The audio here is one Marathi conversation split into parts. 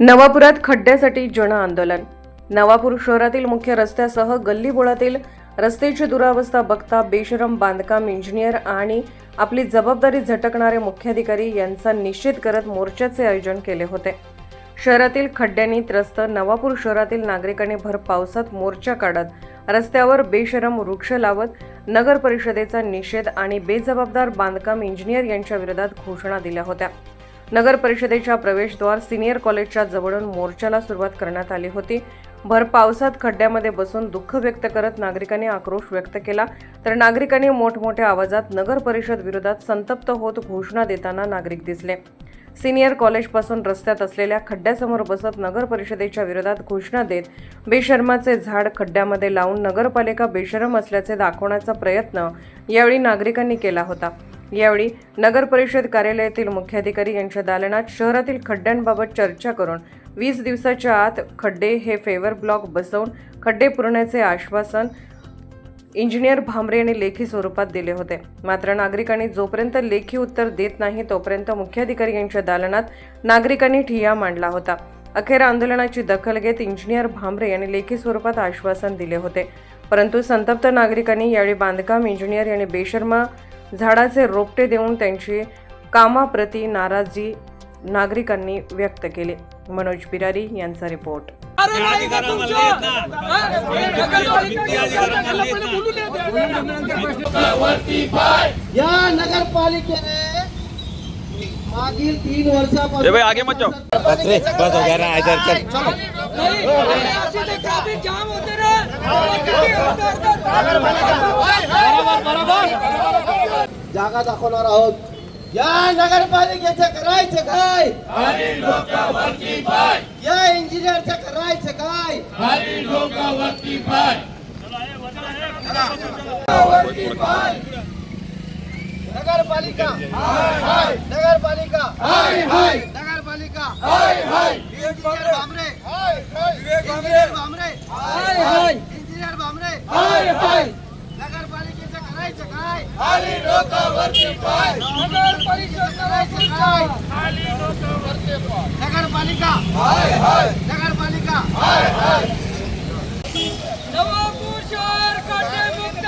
नवापुरात खड्ड्यासाठी जन आंदोलन. नवापूर शहरातील मुख्य रस्त्यासह गल्लीबोळातील रस्त्याची दुरावस्था बघता बेशरम बांधकाम इंजिनियर आणि आपली जबाबदारी झटकणारे मुख्याधिकारी यांचा निषेध करत मोर्चाचे आयोजन केले होते. शहरातील खड्ड्यांनी त्रस्त नवापूर शहरातील नागरिकांनी भर पावसात मोर्चा काढत रस्त्यावर बेशरम वृक्ष लावत नगर परिषदेचा निषेध आणि बेजबाबदार बांधकाम इंजिनियर यांच्या विरोधात घोषणा दिल्या होत्या. नगर परिषदेच्या प्रवेशद्वार सिनियर कॉलेजच्या जवळून मोर्चाला सुरुवात करण्यात आली होती. भर पावसात खड्ड्यामध्ये बसून दुःख व्यक्त करत नागरिकांनी आक्रोश व्यक्त केला. तर नागरिकांनी मोठमोठ्या आवाजात नगर परिषद विरोधात संतप्त होत घोषणा देताना नागरिक दिसले. सिनियर कॉलेजपासून रस्त्यात असलेल्या खड्ड्यासमोर बसत नगर परिषदेच्या विरोधात घोषणा देत बेशर्माचे झाड खड्ड्यामध्ये लावून नगरपालिका बेशरम असल्याचे दाखवण्याचा प्रयत्न यावेळी नागरिकांनी केला होता. यावेळी नगर परिषद कार्यालयातील मुख्याधिकारी यांच्या दालनात शहरातील खड्ड्यांबाबत चर्चा करून वीस दिवसाच्या आत खड्डे हे फेवर ब्लॉक बसवून खड्डे पुरण्याचे आश्वासन इंजिनियर भांबरे यांनी लेखी स्वरूपात दिले होते. मात्र नागरिकांनी जोपर्यंत लेखी उत्तर देत नाही तोपर्यंत मुख्याधिकारी यांच्या दालनात नागरिकांनी ठिय्या मांडला होता. अखेर आंदोलनाची दखल घेत इंजिनियर भांबरे यांनी लेखी स्वरूपात आश्वासन दिले होते. परंतु संतप्त नागरिकांनी यावेळी बांधकाम इंजिनियर यांनी बेशर्मा झाडाचे रोपटे देऊन त्यांची कामाप्रती नाराजी नागरिकांनी व्यक्त केली. मनोज बिरारी यांचा रिपोर्ट. अरे नाही का तुमच्या? हा? या नगरपालिकेने मागील तीन वर्षापासून आगे मत जाओ नाही, असे ते ट्रॅफिक जाम होते रे. किती होतं? जागा दाखवणार आहोत या नगरपालिकेचं करायचं काय इंजिनियरचं करायचं काय? नगरपालिका. नगरपालिका. नगरपालिका. Engineer Bhamre. Engineer Bhamre. Engineer Bhamre. नगरपालिकेचं करायचं काय? नगरपालिकेचं करायचं काय? नगरपालिका नगरपालिका नवापूर शहर खड्डे मुक्त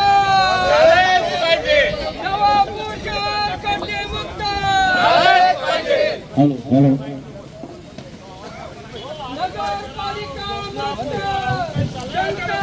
नवापूर शहर खड्डे मुक्त नगरपालिका जनता